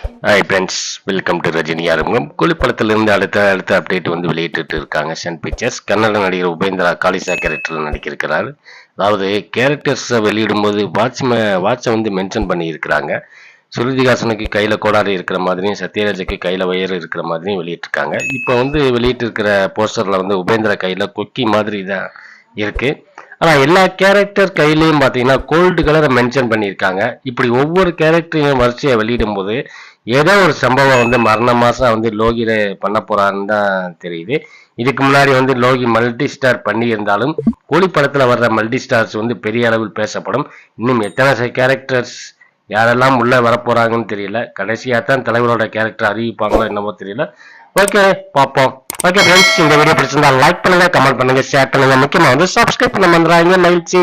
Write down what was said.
Hi friends welcome to Rajini ஆரம்பம் கூலிப்படத்திலிருந்து அடுத்த அடுத்த அப்டேட் வந்து வெளியிட்டு இருக்காங்க சன் பிக்சர்ஸ் கன்னட நடிகர் உபேந்திரா காளிசா கேரக்டரில் நடிக்கிருக்கிறார். அதாவது கேரக்டர்ஸை வெளியிடும்போது வாட்ச்மே வாட்சை வந்து மென்ஷன் பண்ணியிருக்கிறாங்க. சுருதிகாசனுக்கு கையில் கோடாரி இருக்கிற மாதிரியும் சத்யராஜுக்கு கையில் வயர் இருக்கிற மாதிரியும் வெளியிட்டிருக்காங்க. இப்போ வந்து வெளியிட்டு இருக்கிற போஸ்டரில் வந்து உபேந்திரா கையில் கொக்கி மாதிரி தான் இருக்குது ஆனால் எல்லா கேரக்டர் கையிலையும் பார்த்தீங்கன்னா கோல்டு கலரை மென்ஷன் பண்ணியிருக்காங்க. இப்படி ஒவ்வொரு கேரக்டரையும் வரிசையை வெளியிடும் போது ஏதோ ஒரு சம்பவம் வந்து மரண மாசம் வந்து லோகிர பண்ண போறான்னு தான் தெரியுது. இதுக்கு முன்னாடி வந்து லோகி மல்டி ஸ்டார் பண்ணியிருந்தாலும் கூலி படத்துல வர்ற மல்டி ஸ்டார்ஸ் வந்து பெரிய அளவில் பேசப்படும். இன்னும் எத்தனை கேரக்டர்ஸ் யாரெல்லாம் உள்ள வரப்போறாங்கன்னு தெரியல. கடைசியா தான் தலைவரோட கேரக்டர் அறிவிப்பாங்களோ என்னமோ தெரியல. ஓகே பார்ப்போம். ஓகே ஃப்ரெண்ட்ஸ் இந்த வீடியோ பிடிச்சிருந்தா லைக் பண்ணுங்க கமெண்ட் பண்ணுங்க ஷேர் பண்ணுங்க. முக்கியமாக வந்து சப்ஸ்கிரைப் பண்ண வந்துடுறாங்க மகிழ்ச்சி.